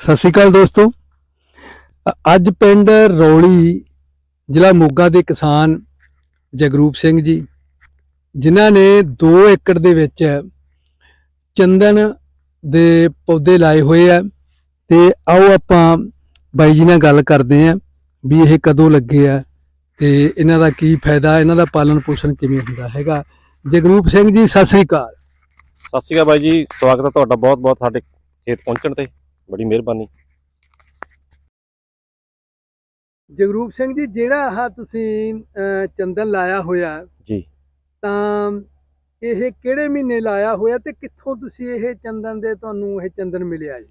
ਸਤਿ ਸ਼੍ਰੀ ਅਕਾਲ ਦੋਸਤੋ। ਅੱਜ ਪਿੰਡ ਰੌਲੀ ਜ਼ਿਲ੍ਹਾ ਮੋਗਾ ਦੇ ਕਿਸਾਨ ਜਗਰੂਪ ਸਿੰਘ ਜੀ, ਜਿਨ੍ਹਾਂ ਨੇ 2 ਏਕੜ ਦੇ ਵਿੱਚ ਚੰਦਨ ਦੇ ਪੌਦੇ ਲਾਏ ਹੋਏ ਆ ਤੇ ਆਓ ਆਪਾਂ ਬਾਈ ਜੀ ਨਾਲ ਗੱਲ ਕਰਦੇ ਆਂ ਵੀ ਇਹ ਕਦੋਂ ਲੱਗੇ ਆ ਤੇ ਇਹਨਾਂ ਦਾ ਕੀ ਫਾਇਦਾ, ਇਹਨਾਂ ਦਾ ਪਾਲਣ ਪੋਸ਼ਣ ਕਿਵੇਂ ਹੁੰਦਾ ਹੈਗਾ। ਜਗਰੂਪ ਸਿੰਘ ਜੀ, ਸਤਿ ਸ਼੍ਰੀ ਅਕਾਲ। ਸਤਿ ਸ਼੍ਰੀ ਅਕਾਲ ਬਾਈ ਜੀ, ਸਵਾਗਤ ਹੈ ਤੁਹਾਡਾ ਬਹੁਤ ਬਹੁਤ ਸਾਡੇ ਖੇਤ ਪਹੁੰਚਣ ਤੇ। ਬੜੀ ਮਿਹਰਬਾਨੀ। ਜਗਰੂਪ ਸਿੰਘ ਜੀ ਜਿਹੜਾ ਆਹ ਤੁਸੀਂ ਚੰਦਨ ਲਾਇਆ ਹੋਇਆ ਜੀ। ਤਾਂ ਇਹ ਕਿਹੜੇ ਮਹੀਨੇ ਲਾਇਆ ਹੋਇਆ ਤੇ ਕਿੱਥੋਂ ਤੁਸੀਂ ਇਹ ਚੰਦਨ ਦੇ ਤੁਹਾਨੂੰ ਇਹ ਚੰਦਨ ਮਿਲਿਆ ਜੀ?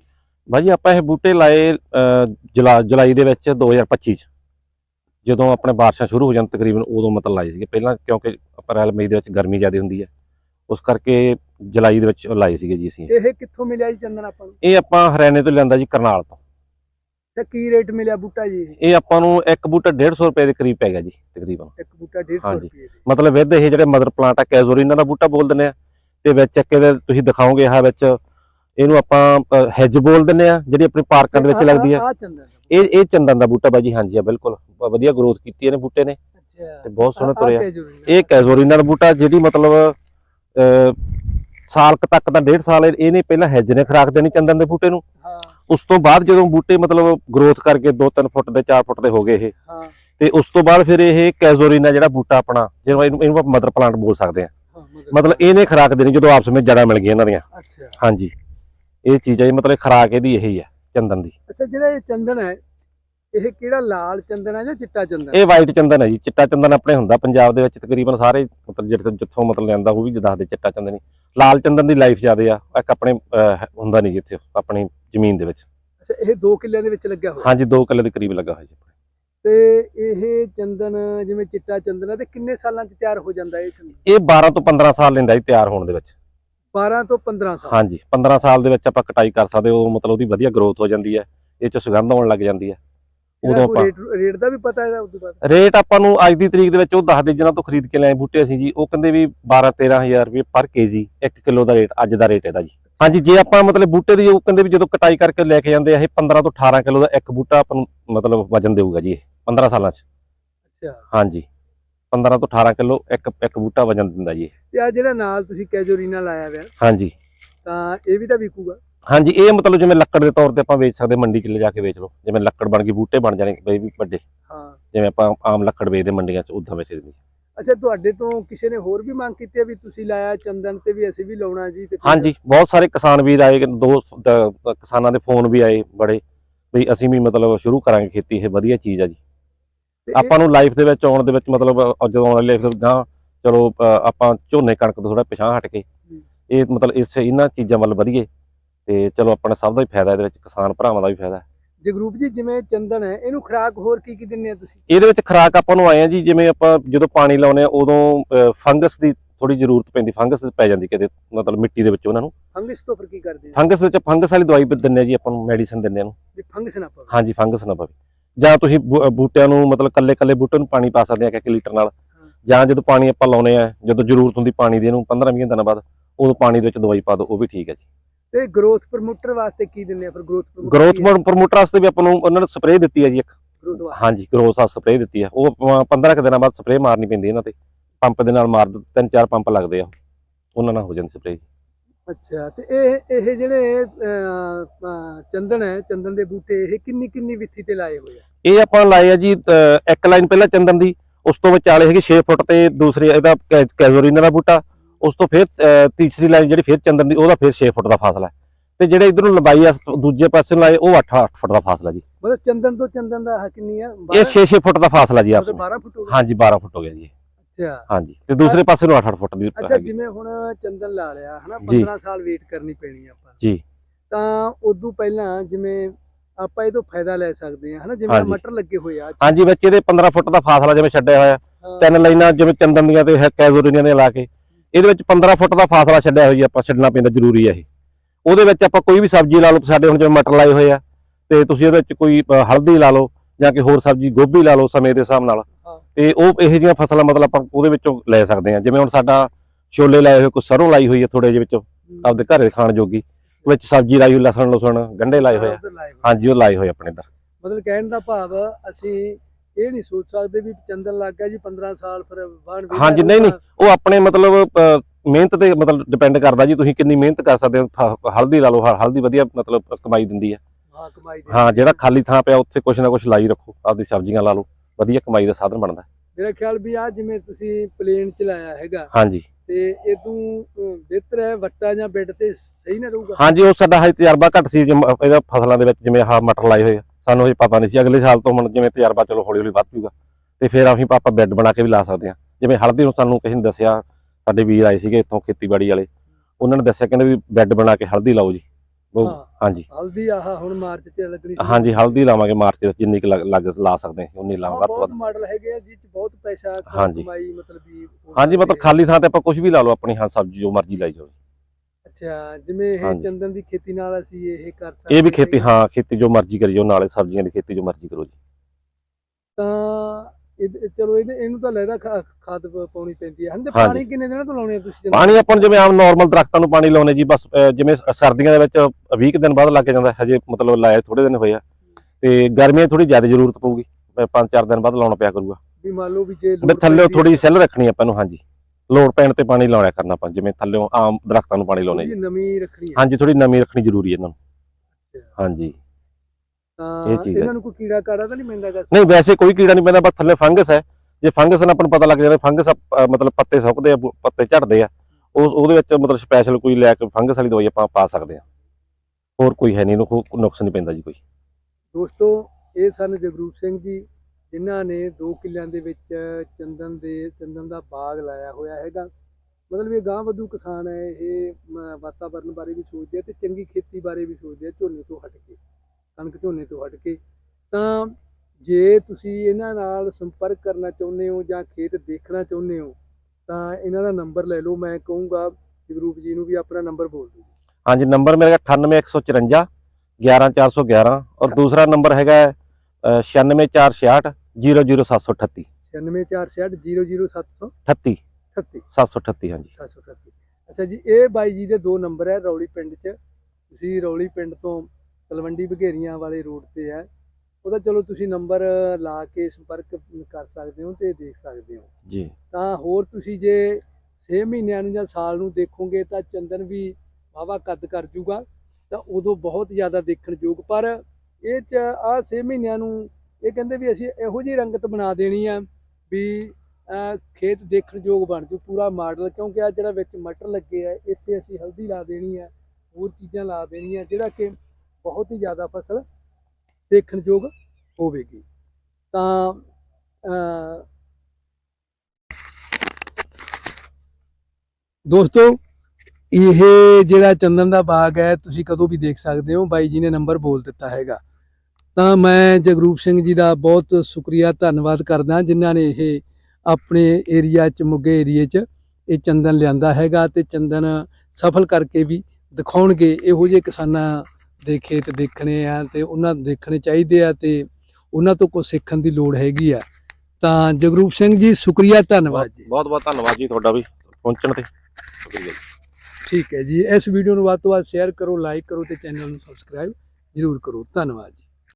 ਬਾਈ ਜੀ ਆਪਾਂ ਇਹ ਬੂਟੇ ਲਾਏ ਜੁਲਾਈ ਦੇ ਵਿੱਚ 2025 ਚ। ਜਦੋਂ ਆਪਣੇ ਬਾਰਿਸ਼ਾਂ ਸ਼ੁਰੂ ਹੋ ਜਾਣ ਤਕਰੀਬਨ ਉਦੋਂ ਮਤਲਬ ਲਾਏ ਸੀਗੇ। ਪਹਿਲਾਂ ਕਿਉਂਕਿ ਅਪ੍ਰੈਲ ਮਈ ਦੇ ਵਿੱਚ ਗਰਮੀ ਜ਼ਿਆਦਾ ਹੁੰਦੀ ਹੈ। ਉਸ ਕਰਕੇ ਜੁਲਾਈ ਦੇ ਵਿੱਚ ਲਾਏ ਸੀਗੇ ਜੀ ਅਸੀਂ। ਇਹ ਕਿੱਥੋਂ ਮਿਲਿਆ ਜੀ ਚੰਦਨ ਆਪਾਂ ਨੂੰ? ਇਹ ਆਪਾਂ ਹਰਿਆਣੇ ਤੋਂ ਲਿਆਂਦਾ ਜੀ ਕਰਨਾਲ ਤੋਂ। ਤੇ ਕੀ ਰੇਟ ਮਿਲਿਆ ਬੂਟਾ ਜੀ? ਇਹ? ਆਪਾਂ ਨੂੰ ਇੱਕ ਬੂਟਾ 150 ਰੁਪਏ ਦੇ ਕਰੀਬ ਪੈ ਗਿਆ ਜੀ ਤਕਰੀਬਨ। ਇੱਕ ਬੂਟਾ 150 ਹਾਂਜੀ। ਰੁਪਏ ਦੇ। ਮਤਲਬ ਵਿਦ ਇਹ ਜਿਹੜੇ ਮਦਰ ਪਲਾਂਟ ਆ ਕੈਜ਼ੋਰੀ ਇਹਨਾਂ ਦਾ ਬੂਟਾ ਬੋਲ ਦਿੰਦੇ ਆ। ਤੇ ਵਿੱਚ ਇੱਕ ਇਹਦੇ ਤੁਸੀਂ ਦਿਖਾਓਗੇ ਆਹ ਵਿੱਚ ਇਹਨੂੰ ਆਪਾਂ ਹੈਜ ਬੋਲ ਦਿੰਦੇ ਆ ਜਿਹੜੀ ਆਪਣੀ ਪਾਰਕਾਂ ਦੇ ਵਿੱਚ ਲੱਗਦੀ ਆ। ਇਹ ਇਹ ਚੰਦਨ ਦਾ ਬੂਟਾ ਬਾਜੀ ਹਾਂਜੀ ਆ ਬਿਲਕੁਲ। ਵਧੀਆ ਗਰੋਥ ਕੀਤੀ ਇਹਨੇ ਬੂਟੇ ਨੇ। ਤੇ ਬਹੁਤ ਸੋਹਣੇ ਆਹ- ਤੁਰੇ ਆਹ ਆ। ਕੈਜੂਰੀ ਨਾਲ। ਇਹ ਕੈਜ਼ੋਰੀਨਾ ਦਾ ਬੂਟਾ ਜਿਹੜੀ ਮਤਲਬ ਸਾਲ ਕੁ ਤੱਕ ਦਾ ਡੇਢ ਸਾਲ ਇਹ- ਇਹਨੇ ਪਹਿਲਾਂ ਹੈਜ ਨੇ ਖਰਾਕ ਦੇਣੀ ਚੰਦਨ ਦੇ ਬੂਟੇ ਨੂੰ। ਹਾਂ। ਉਸ ਤੋਂ ਬਾਅਦ ਜਦੋਂ ਬੂਟੇ ਮਤਲਬ ਗਰੋਥ ਕਰਕੇ 2-3 ਫੁੱਟ ਦੇ 4 ਫੁੱਟ ਦੇ ਹੋ ਗਏ ਇਹ। ਹਾਂ। ਤੇ ਉਸ ਤੋਂ ਬਾਅਦ ਫਿਰ ਇਹ ਕੈਜ਼ੋਰੀਨਾ ਜਿਹੜਾ ਬੂਟਾ ਆਪਣਾ ਜਿਹਨੂੰ ਇਹਨੂੰ ਇਹਨੂੰ ਆਪਾਂ ਮਦਰ ਪਲਾਂਟ ਬੋਲ ਸਕਦੇ ਆ ਮਤਲਬ ਇਹਨੇ ਖਰਾਕ ਦੇਣੀ ਜਦੋਂ ਆਪਸ ਵਿੱਚ ਜੜਾਂ ਮਿਲ ਗਈਆਂ ਇਹਨਾਂ ਦੀਆਂ। ਅੱਛਾ। ਹਾਂਜੀ। ਇਹ ਚੀਜ਼ ਹੈ ਮਤਲਬ ਖਰਾਕ ਇਹਦੀ ਇਹੀ ਹੈ ਚੰਦਨ ਦੀ। ਅੱਛਾ ਜਿਹੜਾ ਇਹ ਚੰਦਨ ਹੈ ਇਹ ਕਿਹੜਾ ਲਾਲ ਚੰਦਨ ਹੈ ਜਾਂ ਚਿੱਟਾ ਚੰਦਨ ਇਹ ਵਾਈਟ ਚੰਦਨ ਹੈ ਜੀ ਚਿੱਟਾ ਚੰਦਨ ਆਪਣੇ ਹੁੰਦਾ ਪੰਜਾਬ ਦੇ ਵਿੱਚ ਤਕਰੀਬਨ ਸਾਰੇ ਮਤਲਬ ਜਿੱਥੋਂ ਮਤਲਬ ਲਿਆਂਦਾ ਉਹ ਵੀ ਦੱਸਦੇ ਚਿੱਟਾ ਚੰਦਨ ਹੀ। ਲਾਲ ਚੰਦਨ ਦੀ ਲਾਈਫ ਜ਼ਿਆਦੇ ਆ ਇੱਕ ਆਪਣੇ ਹੁੰਦਾ ਨਹੀਂ ਜਿੱਥੇ ਆਪਣੀ ਜ਼ਮੀਨ ਦੇ ਵਿੱਚ। ਅੱਛਾ ਇਹ 2 ਕਿੱਲਿਆਂ ਦੇ ਵਿੱਚ ਲੱਗਿਆ ਹੋਇਆ? ਹਾਂਜੀ 2 ਕਿੱਲੇ ਦੇ ਕਰੀਬ ਲੱਗਾ ਹੋਇਆ ਜੀ ਤੇ ਇਹ ਚੰਦਨ ਜਿਵੇਂ ਚਿੱਟਾ ਚੰਦਨ ਹੈ ਤੇ ਕਿੰਨੇ ਸਾਲਾਂ ਚ ਤਿਆਰ ਹੋ ਜਾਂਦਾ ਇਹ ਚੰਦਨ? ਇਹ 12 ਤੋਂ 15 ਸਾਲ ਲੈਂਦਾ ਜੀ ਤਿਆਰ ਹੋਣ ਦੇ ਵਿੱਚ। 12 ਤੋਂ 15 ਸਾਲ? ਹਾਂਜੀ 15 ਸਾਲ ਦੇ ਵਿੱਚ ਆਪਾਂ ਕਟਾਈ ਕਰ ਸਕਦੇ ਹੋ ਮਤਲਬ ਉਹਦੀ ਵਧੀਆ ਗਰੋਥ ਹੋ ਜਾਂਦੀ ਹੈ ਇਹ ਚ ਸੁਗੰਧ ਆਉਣ ਲੱਗ ਜਾਂਦੀ ਹੈ। ਉਦੋਂ ਆਪਾਂ। ਰੇਟ ਦਾ ਵੀ ਪਤਾ ਇਹਦਾ ਉਸ ਤੋਂ ਬਾਅਦ? ਰੇਟ ਆਪਾਂ ਨੂੰ ਅੱਜ ਦੀ ਤਰੀਕ ਦੇ ਵਿੱਚ ਉਹ ਦੱਸਦੇ ਜਿਹਨਾਂ ਤੋਂ ਖਰੀਦ ਕੇ ਲਿਆਏ ਬੂਟੇ ਅਸੀਂ ਜੀ ਉਹ ਕਹਿੰਦੇ ਵੀ 12 13000 ਰੁਪਏ ਪਰ ਕੇਜੀ 1 ਕਿਲੋ ਦਾ ਰੇਟ ਅੱਜ ਦਾ ਰੇਟ ਇਹਦਾ ਜੀ। ਹਾਂਜੀ ਜੇ ਆਪਾਂ ਮਤਲਬ ਬੂਟੇ ਦੀ ਉਹ ਕਹਿੰਦੇ ਵੀ ਜਦੋਂ ਕਟਾਈ ਕਰਕੇ ਲੈ ਕੇ ਜਾਂਦੇ ਆ ਇਹ 15 ਤੋਂ 18 ਕਿਲੋ ਦਾ ਇੱਕ ਬੂਟਾ ਆਪਾਂ ਨੂੰ ਮਤਲਬ ਵਜਨ ਦੇਊਗਾ ਜੀ ਇਹ 15 ਸਾਲਾਂ 'ਚ। ਅੱਛਾ। ਹਾਂਜੀ 15 ਤੋਂ 18 ਕਿਲੋ ਇੱਕ ਇੱਕ ਬੂਟਾ ਵਜਨ ਦਿੰਦਾ ਜੀ। ਤੇ ਆ ਜਿਹੜਾ ਨਾਲ ਤੁਸੀਂ ਕੈਜੋਰੀਨਾ ਲਾਇਆ ਹੋਇਆ ਹਾਂਜੀ। ਤਾਂ ਇਹ ਵੀ ਤਾਂ ਵਿਕੂਗਾ? ਹਾਂਜੀ ਇਹ ਮਤਲਬ ਜਿਵੇਂ ਲੱਕੜ ਦੇ ਤੌਰ ਤੇ ਆਪਾਂ ਵੇਚ ਸਕਦੇ ਮੰਡੀ 'ਚ ਲੈ ਜਾ ਕੇ ਵੇਚ ਲਓ। ਜਿਵੇਂ ਲੱਕੜ ਬਣ ਗਈ ਬੂਟੇ ਬਣ ਜਾਣੇ ਬਈ ਵੀ ਵੱਡੇ। ਹਾਂ। ਜਿਵੇਂ ਆਪਾਂ ਆਮ ਲੱਕੜ ਵੇਚਦੇ ਮੰਡੀਆਂ 'ਚ ਉਦਾਂ ਵੇਚ ਦਿੰਦੇ ਅੱਛਾ ਤੁਹਾਡੇ ਤੋਂ ਕਿਸੇ ਨੇ ਹੋਰ ਵੀ ਮੰਗ ਕੀਤੀ ਹੈ ਵੀ ਤੁਸੀਂ ਲਾਇਆ ਚੰਦਨ ਤੇ ਵੀ ਅਸੀਂ ਵੀ ਲਾਉਣਾ ਜੀ ਤੇ ਹਾਂਜੀ ਬਹੁਤ ਸਾਰੇ ਕਿਸਾਨ ਵੀਰ ਆਏ ਦੋ ਕਿਸਾਨਾਂ ਦੇ ਫੋਨ ਵੀ ਆਏ ਬੜੇ ਵੀ ਅਸੀਂ ਵੀ ਮਤਲਬ ਸ਼ੁਰੂ ਕਰਾਂਗੇ ਖੇਤੀ ਇਹ ਵਧੀਆ ਚੀਜ਼ ਆ ਜੀ। ਆਪਾਂ ਨੂੰ ਲਾਈਫ ਦੇ ਵਿੱਚ ਆਉਣ ਦੇ ਵਿੱਚ ਮਤਲਬ ਜਦੋਂ ਆਉਣ ਵਾਲੀ ਲਾਈਫ ਦੇ ਗਾਂ ਚਲੋ ਆਪਾਂ ਝੋਨੇ ਕਣਕ ਤੋਂ ਥੋੜਾ ਪਿਛਾਂ ਹਟ ਕੇ ਇਹ ਮਤਲਬ ਇਸ ਇਹਨਾਂ ਚੀਜ਼ਾਂ ਵੱਲ ਵਧੀਏ। ਤੇ ਚਲੋ ਆਪਣਾ ਸਭ ਦਾ ਹੀ ਫਾਇਦਾ ਇਹਦੇ ਵਿੱਚ ਕਿਸਾਨ ਭਰਾਵਾਂ ਦਾ ਵੀ ਫਾਇਦਾ। ਹੈ। ਜਗਰੂਪ ਜੀ ਜਿਵੇਂ ਚੰਦਨ ਹੈ ਇਹਨੂੰ ਖੁਰਾਕ ਹੋਰ ਕੀ ਕੀ ਦਿੰਦੇ ਆ ਤੁਸੀਂ? ਇਹਦੇ ਵਿੱਚ ਖਰਾਕ ਆਪਾਂ ਨੂੰ ਆਏ ਆ ਜੀ ਜਿਵੇਂ ਆਪਾਂ ਜਦੋਂ ਪਾਣੀ ਲਾਉਨੇ ਆ ਉਦੋਂ ਫੰਗਸ ਦੀ ਥੋੜੀ ਜ਼ਰੂਰਤ ਪੈਂਦੀ ਫੰਗਸ ਪੈ ਜਾਂਦੀ ਕਿਤੇ ਮਤਲਬ ਮਿੱਟੀ ਦੇ ਵਿੱਚ ਉਹਨਾਂ ਨੂੰ। ਫੰਗਸ ਤੋਂ ਫਿਰ ਕੀ ਕਰਦੇ ਆ? ਫੰਗਸ ਵਿੱਚ ਫੰਗਸ ਵਾਲੀ ਦਵਾਈ ਦਿੰਦੇ ਆ ਜੀ ਆਪਾਂ ਨੂੰ ਮੈਡੀਸਿਨ ਦਿੰਦੇ ਆ ਨੂੰ ਵੀ ਫੰਗਸ ਨਾ ਪਵੇ। ਹਾਂਜੀ ਫੰਗਸ ਨਾ ਪਵੇ। ਜਾਂ ਤੁਸੀਂ ਬੂਟਿਆਂ ਨੂੰ ਮਤਲਬ ਕੱਲੇ ਕੱਲੇ ਬੂਟੇ ਨੂੰ ਪਾਣੀ ਪਾ ਸਕਦੇ ਆ ਕਿ ਲੀਟਰ ਨਾਲ। ਜਾਂ ਜਦੋਂ ਪਾਣੀ ਆਪਾਂ ਲਾਉਨੇ ਆ ਜਦੋਂ ਜ਼ਰੂਰਤ ਹੁੰਦੀ ਪਾਣੀ ਦੀ ਇਹਨੂੰ 15-20 ਦਿਨਾਂ ਬਾਅਦ ਉਦੋਂ ਪਾਣੀ ਦੇ ਵਿੱਚ ਦਵਾਈ ਪਾ ਦਿਓ ਉਹ ਵੀ ਠੀਕ ਹੈ ਜੀ। ਤੇ ਗਰੋਥ ਪ੍ਰਮੋਟਰ ਵਾਸਤੇ ਕੀ ਦਿੰਦੇ ਆ ਫਿਰ? ਗਰੋਥ ਗਰੋਥ ਪ੍ਰਮੋਟਰ ਵਾਸਤੇ ਵੀ ਆਪਾਂ ਨੂੰ ਉਹਨਾਂ ਨੇ ਸਪਰੇਅ ਦਿੱਤੀ ਹੈ ਜੀ ਇੱਕ। ਹਾਂਜੀ ਗਰੋਥ ਆ ਸਪਰੇਅ ਦਿੱਤੀ ਹੈ ਉਹ ਆਪਾਂ 15 ਕੁ ਦਿਨਾਂ ਬਾਅਦ ਸਪਰੇਅ ਮਾਰਨੀ ਪੈਂਦੀ ਇਹਨਾਂ ਤੇ। ਪੰਪ ਦੇ ਨਾਲ ਮਾਰ ਤਿੰਨ ਚਾਰ ਪੰਪ ਲੱਗਦੇ ਆ। ਉਹਨਾਂ ਨਾਲ ਹੋ ਜਾਂਦੀ ਸਪਰੇਅ ਅੱਛਾ ਤੇ ਇਹ ਇਹ ਜਿਹੜੇ ਚੰਦਨ ਹੈ ਚੰਦਨ ਦੇ ਬੂਟੇ ਇਹ ਕਿੰਨੀ ਕਿੰਨੀ ਵਿੱਥੀ ਤੇ ਲਾਏ ਹੋਏ ਆ? ਇਹ ਆਪਾਂ ਲਾਏ ਆ ਜੀ ਇੱਕ ਲਾਈਨ ਪਹਿਲਾਂ ਚੰਦਨ ਦੀ ਉਸ ਤੋਂ ਵਿਚਾਲੇ ਹੈਗੀ 6 ਫੁੱਟ ਤੇ ਦੂਸਰੀ ਇਹਦਾ ਕੈਜ਼ੋਰੀਨਾ ਦਾ ਬੂਟਾ। ਉਸ ਤੋਂ ਫਿਰ ਤੀਸਰੀ ਲਾਈਨ ਜਿਹੜੀ ਫਿਰ ਚੰਦਨ ਦੀ ਉਹਦਾ ਫਿਰ 6 ਫੁੱਟ ਦਾ ਫਾਸਲਾ ਹੈ। ਤੇ ਜਿਹੜੇ ਇਧਰੋਂ ਲੰਬਾਈ ਆ ਦੂਜੇ ਪਾਸੇ ਨੂੰ ਲਾਏ ਉਹ 8 8 ਫੁੱਟ ਦਾ ਫਾਸਲਾ ਜੀ। ਮਤਲਬ ਚੰਦਨ ਤੋਂ ਚੰਦਨ ਦਾ ਕਿੰਨੀ ਆ ਇਹ 6 6 ਫੁੱਟ ਦਾ ਫਾਸਲਾ ਜੀ ਆਪਸ ਮਤਲਬ ਵਿੱਚ 12 ਫੁੱਟ ਹੋ ਗਿਆ? ਹਾਂਜੀ 12 ਫੁੱਟ ਹੋ ਗਿਆ ਜੀ। ਅੱਛਾ। ਹਾਂਜੀ ਤੇ ਦੂਸਰੇ ਪਾਸੇ ਨੂੰ 8 8 ਫੁੱਟ ਦੀ ਅੱਛਾ ਜਿਵੇਂ ਹੁਣ ਚੰਦਨ ਲਾ ਲਿਆ ਹਨਾ ਜੀ। 15 ਸਾਲ ਵੇਟ ਕਰਨੀ ਪੈਣੀ ਆ ਆਪਾਂ। ਜੀ। ਤਾਂ ਉਦੋਂ ਪਹਿਲਾਂ ਜਿਵੇਂ ਆਪਾਂ ਇਹ ਤੋਂ ਫਾਇਦਾ ਲੈ ਸਕਦੇ ਆ ਹਨਾ ਜਿਵੇਂ। ਮਟਰ ਲੱਗੇ ਹੋਏ ਆ। ਹਾਂਜੀ ਵਿੱਚ ਇਹਦੇ 15 ਫੁੱਟ ਦਾ ਫਾਸਲਾ ਜਿਵੇਂ ਛੱਡਿਆ ਹੋਇਆ ਹਾਂ, ਤਿੰਨ ਲਾਈਨਾਂ ਜਿਵੇਂ ਚੰਦਨ ਦੀਆਂ ਤੇ ਹੈ- ਕੈਜ਼ੋਰੀਨੀਆਂ ਦੀਆਂ ਲਾ ਕੇ। ਇਹਦੇ ਵਿੱਚ 15 ਫੁੱਟ ਦਾ ਫਾਸਲਾ ਛੱਡਿਆ ਜੀ ਆਪਾਂ ਛੱਡਣਾ ਪੈਂਦਾ ਜ਼ਰੂਰੀ ਹੈ ਇਹ। ਉਹਦੇ ਵਿੱਚ ਆਪਾਂ ਕੋਈ ਵੀ ਸਬਜ਼ੀ ਲਾ ਲਓ ਸਾਡੇ ਹੁਣ ਜਿਵੇਂ ਮਟਰ ਲਾਏ ਹੋਏ ਆ ਤੇ ਤੁਸੀਂ ਉਹਦੇ ਵਿੱਚ ਕੋਈ ਹਲਦੀ ਲਾ ਲਓ ਜਾਂ ਕਿ ਹੋਰ ਸਬਜ਼ੀ ਗੋਭੀ ਲਾ ਲਓ ਸਮੇਂ ਦੇ ਹਿਸਾਬ ਨਾਲ। ਤੇ ਉਹ ਇਹੋ ਜਿਹੀਆਂ ਫਸਲਾਂ ਮਤਲਬ ਆਪਾਂ ਉਹਦੇ ਵਿੱਚੋਂ ਲੈ ਸਕਦੇ ਹਾਂ। ਜਿਵੇਂ ਹੁਣ ਸਾਡਾ ਛੋਲੇ ਲਾਏ ਹੋਏ ਕੋਈ ਸਰੋਂ ਲਾਈ ਹੋਈ ਹੈ ਥੋੜੇ ਜਿਹੇ ਵਿੱਚੋਂ ਆਪਦੇ ਘਰੇ ਖਾਣ ਜੋਗੀ। ਵਿੱਚ ਸਬਜ਼ੀ ਲਾਈ ਹੋਈ ਲਸਣ ਲੁਸਣ ਗੰਢੇ ਲਾਏ ਹੋਏ ਆ। ਹਾਂਜੀ ਉਹ ਲਾਏ ਹੋਏ ਆਪਣੇ ਇੱਧਰ ਮਤਲਬ ਕਹਿਣ ਦਾ ਭਾਵ ਅਸੀਂ ਇਹ ਨਹੀਂ ਸੋਚ ਸਕਦੇ ਵੀ ਚੰਦਨ ਲੱਗ ਗਿਆ ਜੀ 15 ਸਾਲ ਫਿਰ ਵਿਹਲਾ ਹਾਂਜੀ, ਨਹੀਂ, ਨਹੀਂ। ਉਹ ਆਪਣੇ ਮਤਲਬ ਮਿਹਨਤ ਤੇ ਮਤਲਬ ਡਿਪੈਂਡ ਕਰਦਾ ਜੀ ਤੁਸੀਂ ਕਿੰਨੀ ਮਿਹਨਤ ਕਰ ਸਕਦੇ ਹੋ ਹਲਦੀ ਲਾ ਲਓ ਹਲਦੀ ਵਧੀਆ ਮਤਲਬ ਕਮਾਈ ਦਿੰਦੀ ਹੈ। ਹਾਂ ਕਮਾਈ ਦੇ ਹਾਂ ਜਿਹੜਾ ਖਾਲੀ ਥਾਂ ਪਿਆ ਉੱਥੇ ਕੁਛ ਨਾ ਕੁਛ ਲਾਈ ਰੱਖੋ ਆਪਦੀ ਸਬਜ਼ੀਆਂ ਲਾ ਲਓ ਵਧੀਆ ਕਮਾਈ ਦਾ ਸਾਧਨ ਬਣਦਾ। ਮੇਰਾ ਖਿਆਲ ਵੀ ਆ ਜਿਵੇਂ ਤੁਸੀਂ ਪਲੇਨ ਚਲਾਇਆ ਹੈਗਾ ਹਾਂਜੀ। ਤੇ ਤੋਂ ਬਿਹਤਰ ਹੈ ਵੱਟਾ ਜਾਂ ਬੈੱਡ ਤੇ ਸਹੀ ਨਾ ਰਹੂਗਾ? ਹਾਂਜੀ ਉਹ ਸਾਡਾ ਹਜੇ ਤਜਰਬਾ ਘੱਟ ਸੀ ਜਿਵੇਂ ਇਹਦਾ ਫਸਲਾਂ ਦੇ ਵਿੱਚ ਜਿਵੇਂ ਆਹ ਮਟਰ ਲਾਏ ਹੋਏ ਆ। ਸਾਨੂੰ ਹਜੇ ਪਤਾ ਨਹੀਂ ਸੀ ਅਗਲੇ ਸਾਲ ਤੋਂ ਹੁਣ ਜਿਵੇਂ ਤਜਰਬਾ ਚਲੋ ਹੌਲੀ ਹੌਲੀ ਵੱਧ ਜੂਗਾ। ਤੇ ਫਿਰ ਅਸੀਂ ਆਪਾਂ ਬੈੱਡ ਬਣਾ ਕੇ ਵੀ ਲਾ ਸਕਦੇ ਹਾਂ। ਜਿਵੇਂ ਹਲਦੀ ਨੂੰ ਸਾਨੂੰ ਕਿਸੇ ਨੇ ਦੱਸਿਆ ਸਾਡੇ ਵੀਰ ਆਏ ਸੀਗੇ ਇੱਥੋਂ ਖੇਤੀਬਾੜੀ ਵਾਲੇ। ਉਹਨਾਂ ਨੇ ਦੱਸਿਆ ਕਹਿੰਦੇ ਵੀ ਬੈੱਡ ਬਣਾ ਕੇ ਹਲਦੀ ਲਾਓ ਜੀ। ਉਹ ਹਾਂ। ਹਾਂਜੀ। ਹਲਦੀ ਆਹ ਹੁਣ ਮਾਰਚ ਚ ਲੱਗਣੀ ਹਾਂਜੀ ਹਲਦੀ ਲਾਵਾਂਗੇ ਮਾਰਚ ਚ ਜਿੰਨੀ ਕੁ ਲੱਗ ਲਾ ਸਕਦੇ ਹਾਂ ਉਨੀ ਹਾਂ, ਲਾਵਾਂ ਵੱਧ ਤੋਂ ਬਹੁਤ ਮਾਡਲ ਹੈਗੇ ਆ ਜਿਹ ਚ ਬਹੁਤ ਪੈਸਾ। ਕਮਾਈ ਮਤਲਬ ਵੀ ਹਾਂਜੀ ਮਤਲਬ। ਖਾਲੀ ਥਾਂ ਤੇ ਆਪਾਂ ਕੁਝ ਵੀ ਲਾ ਲਓ ਆਪਣੀ ਹਾਂ ਸਬਜ਼ੀ ਜੋ ਮਰਜ਼ੀ ਲਾਈ ਜਾਓ ਅੱਛਾ ਜਿਵੇਂ ਇਹ ਹਾਂਜੀ। ਚੰਦਨ ਦੀ ਖੇਤੀ ਨਾਲ ਅਸੀਂ ਇਹ ਕਰ ਸਕਦੇ ਇਹ ਵੀ ਖੇਤੀ। ਹਾਂ ਖੇਤੀ ਜੋ ਮਰਜ਼ੀ ਕਰੀ ਜਾਓ ਨਾਲੇ ਸਬਜ਼ੀਆਂ ਦੀ ਖੇਤੀ ਜੋ ਮਰਜ਼ੀ ਕਰੋ ਜੀ ਤਾਂ ਇਹ- ਚਲੋ ਇਹਦੇ ਇਹਨੂੰ ਤਾਂ ਲੈਦਾ ਖਾਦ ਪ- ਪਾਉਣੀ ਪੈਂਦੀ ਹੈ ਹੰਦੇ ਹਾਂਜੀ। ਪਾਣੀ ਕਿੰਨੇ ਦਿਨਾਂ ਤੋਂ ਲਾਉਣੇ ਆ ਤੁਸੀਂ? ਪਾਣੀ ਆਪਾਂ ਨੂੰ ਜਿਵੇਂ ਆਮ ਨਾਰਮਲ ਦਰਖਤਾਂ ਨੂੰ ਪਾਣੀ ਲਾਉਣੇ ਜੀ ਬਸ ਅਹ, ਜਿਵੇਂ ਸ- ਸਰਦੀਆਂ ਦੇ ਵਿੱਚ 20 ਕੁ ਦਿਨ ਬਾਅਦ ਲੱਗ ਜਾਂਦਾ ਹਜੇ ਮਤਲਬ ਲਾਇਆ ਥੋੜੇ ਦਿਨ ਹੋਏ ਆ ਤੇ ਗਰਮੀਆਂ ਥੋੜੀ ਜ਼ਿਆਦਾ ਜ਼ਰੂਰਤ ਪਊਗੀ 5-4 ਦਿਨ ਬਾਅਦ ਲਾਉਣਾ ਪਿਆ ਕਰੂਗਾ ਵੀ ਮੰਨ ਲਓ ਵੀ ਜੇ ਵੀ ਲੋੜ ਥੱਲੇ ਪੈਂਦੀ ਹੈ ਥੋੜੀ ਸੈੱਲ ਰੱਖਣੀ ਆਪਾਂ ਨੂੰ ਹਾਂਜੀ ਲੋੜ ਪੈਣ ਤੇ ਪਾਣੀ ਲਾਉਣਾ ਕਰਨਾ ਆਪਾਂ ਜਿਵੇਂ ਥੱਲੇ ਆਮ ਦਰਖਤਾਂ ਨੂੰ ਪਾਣੀ ਲਾਉਣੇ ਜੀ। ਨਮੀ ਰੱਖਣੀ ਹੈ। ਹਾਂਜੀ ਥੋੜੀ ਨਮੀ ਰੱਖਣੀ ਜ਼ਰੂਰੀ ਹੈ ਇਹਨਾਂ ਨੂੰ। ਹਾਂਜੀ। ਤਾਂ ਇਹ ਚੀਜ਼ ਹੈ। ਇਹਨਾਂ ਨੂੰ ਕੋਈ ਕੀੜਾ ਕਾੜਾ ਤਾਂ ਨਹੀਂ ਪੈਂਦਾ ਗਾ ਨਹੀਂ ਵੈਸੇ ਕੋਈ ਕੀੜਾ ਨਹੀਂ ਪੈਂਦਾ ਬਸ ਥੱਲੇ ਫੰਗਸ ਹੈ। ਜੇ ਫੰਗਸ ਨਾਲ ਆਪਾਂ ਨੂੰ ਪਤਾ ਲੱਗ ਜਾਂਦਾ ਫੰਗਸ ਮਤਲਬ ਪੱਤੇ ਸੁੱਕਦੇ ਆ ਬੂ- ਪੱਤੇ ਝੜਦੇ ਆ ਉਹ ਉਹਦੇ ਵਿੱਚ ਮਤਲਬ ਸਪੈਸ਼ਲ ਕੋਈ ਲੈ ਕੇ ਫੰਗਸ ਵਾਲੀ ਦਵਾਈ ਆਪਾਂ ਪਾ ਸਕਦੇ ਆ। ਹੋਰ ਕੋਈ ਹੈ ਨਹੀਂ ਇਹਨੂੰ ਕੋਈ ਨੁਕਸ ਨਹੀਂ ਪੈਂਦਾ ਜੀ ਕੋਈ। ਦੋਸਤੋ ਇਹ ਸਨ ਜਗਰੂਪ ਸਿੰਘ ਜੀ। ਜਿਨ੍ਹਾਂ ਨੇ 2 ਕਿੱਲਿਆਂ ਦੇ ਵਿੱਚ ਚੰਦਨ ਦੇ ਚੰਦਨ ਦਾ ਬਾਗ ਲਾਇਆ ਹੋਇਆ ਹੈਗਾ। ਮਤਲਬ ਇਹ ਗਾਂ ਵਧੂ ਕਿਸਾਨ ਹੈ ਇਹ ਵਾਤਾਵਰਨ ਬਾਰੇ ਵੀ ਸੋਚਦੇ ਤੇ ਚੰਗੀ ਖੇਤੀ ਬਾਰੇ ਵੀ ਸੋਚਦੇ ਝੋਨੇ ਤੋਂ ਹਟ ਕੇ ਕਣਕ ਝੋਨੇ ਤੋਂ ਹਟ ਕੇ। ਤਾਂ ਜੇ ਤੁਸੀਂ ਇਹਨਾਂ ਨਾਲ ਸੰਪਰਕ ਕਰਨਾ ਚਾਹੁੰਦੇ ਹੋ ਜਾਂ ਖੇਤ ਦੇਖਣਾ ਚਾਹੁੰਦੇ ਹੋ ਤਾਂ ਇਹਨਾਂ ਦਾ ਨੰਬਰ ਲੈ ਲਓ ਮੈਂ ਕਹੂੰਗਾ ਜਗਰੂਪ ਜੀ ਨੂੰ ਵੀ ਆਪਣਾ ਨੰਬਰ ਬੋਲ ਦਿਓ। ਹਾਂਜੀ ਨੰਬਰ ਮੇਰਾ 98154 11411 ਔਰ ਦੂਸਰਾ ਨੰਬਰ ਹੈਗਾ 96466 00738 96466 00738 38 738 ਹਾਂਜੀ। 738 ਅੱਛਾ ਜੀ ਇਹ ਬਾਈ ਜੀ ਦੇ ਦੋ ਨੰਬਰ ਹੈ ਰੌਲੀ ਪਿੰਡ 'ਚ। ਤੁਸੀਂ ਰੌਲੀ ਪਿੰਡ ਤੋਂ ਤਲਵੰਡੀ ਬਘੇਰੀਆਂ ਵਾਲੇ ਰੋਡ ਤੇ ਹੈ। ਉਹਦਾ ਚਲੋ ਤੁਸੀਂ ਨੰਬਰ ਲਾ ਕੇ ਸੰਪਰਕ ਕਰ ਸਕਦੇ ਹੋ ਤੇ ਦੇਖ ਸਕਦੇ ਹੋ। ਜੀ। ਤਾਂ ਹੋਰ ਤੁਸੀਂ ਜੇ 6 ਮਹੀਨਿਆਂ ਨੂੰ ਜਾਂ ਸਾਲ ਨੂੰ ਦੇਖੋਗੇ ਤਾਂ ਚੰਦਨ ਵੀ ਵਾਵਾ ਕੱਦ ਕਰ ਜੂਗਾ। ਤਾਂ ਉਦੋਂ ਬਹੁਤ ਜ਼ਿਆਦਾ ਦੇਖਣ ਯੋਗ ਪਰ ਇਹ ਚ ਆ 6 ਮਹੀਨਿਆਂ ਨੂੰ ਇਹ ਕਹਿੰਦੇ ਵੀ ਅਸੀਂ ਇਹੋ ਜਿਹੀ ਰੰਗਤ ਬਣਾ ਦੇਣੀ ਆ ਵੀ ਖੇਤ ਦੇਖਣ ਯੋਗ ਬਣ ਜੂ ਪੂਰਾ ਮਾਡਲ, ਕਿਉਂਕਿ ਆ ਜਿਹੜਾ ਵਿੱਚ ਮਟਰ ਲੱਗੇ ਆ, ਇੱਥੇ ਅਸੀਂ ਹਲਦੀ ਲਾ ਦੇਣੀ ਆ, ਹੋਰ ਚੀਜ਼ਾਂ ਲਾ ਦੇਣੀਆਂ, ਜਿਹੜਾ ਕਿ ਬਹੁਤ ਹੀ ਜ਼ਿਆਦਾ ਫਸਲ ਦੇਖਣ ਯੋਗ ਹੋਵੇਗੀ। ਤਾਂ ਦੋਸਤੋ, ਇਹ ਜਿਹੜਾ ਚੰਦਨ ਦਾ ਬਾਗ ਹੈ, ਤੁਸੀਂ ਕਦੋਂ ਵੀ ਦੇਖ ਸਕਦੇ ਹੋ, ਬਾਈ ਜੀ ਨੇ ਨੰਬਰ ਬੋਲ ਦਿੱਤਾ ਹੈਗਾ। ਤਾਂ ਮੈਂ ਜਗਰੂਪ ਸਿੰਘ ਜੀ ਦਾ ਬਹੁਤ ਸ਼ੁਕਰੀਆ ਧੰਨਵਾਦ ਕਰਦਾ ਜਿਨ੍ਹਾਂ ਨੇ ਇਹ ਆਪਣੇ ਏਰੀਆ ਚ ਮੁੱਗੇ ਏਰੀਏ ਚ ਇਹ ਚੰਦਨ ਲਿਆਂਦਾ ਹੈਗਾ ਤੇ ਚੰਦਨ ਸਫਲ ਕਰਕੇ ਵੀ ਦਿਖਾਉਣਗੇ ਇਹੋ ਜਿਹੇ ਕਿਸਾਨਾਂ ਦੇ ਖੇਤ ਦੇਖਣੇ ਆ ਤੇ ਉਹਨਾਂ ਨੂੰ ਦੇਖਣੇ ਚਾਹੀਦੇ ਆ ਤੇ ਉਹਨਾਂ ਤੋਂ ਕੁਝ ਸਿੱਖਣ ਦੀ ਲੋੜ ਹੈਗੀ ਆ। ਤਾਂ ਜਗਰੂਪ ਸਿੰਘ ਜੀ ਸ਼ੁਕਰੀਆ ਧੰਨਵਾਦ ਜੀ। ਬਹੁਤ ਬਹੁਤ ਧੰਨਵਾਦ ਜੀ ਤੁਹਾਡਾ ਵੀ ਪਹੁੰਚਣ ਤੇ। ਸ਼ੁਕਰੀਆ ਜੀ। ਠੀਕ ਹੈ ਜੀ ਇਸ ਵੀਡੀਓ ਨੂੰ ਵੱਧ ਤੋਂ ਵੱਧ ਸ਼ੇਅਰ ਕਰੋ ਲਾਈਕ ਕਰੋ ਤੇ ਚੈਨਲ ਨੂੰ ਸਬਸਕ੍ਰਾਈਬ ਜ਼ਰੂਰ ਕਰੋ। ਧੰਨਵਾਦ ਜੀ।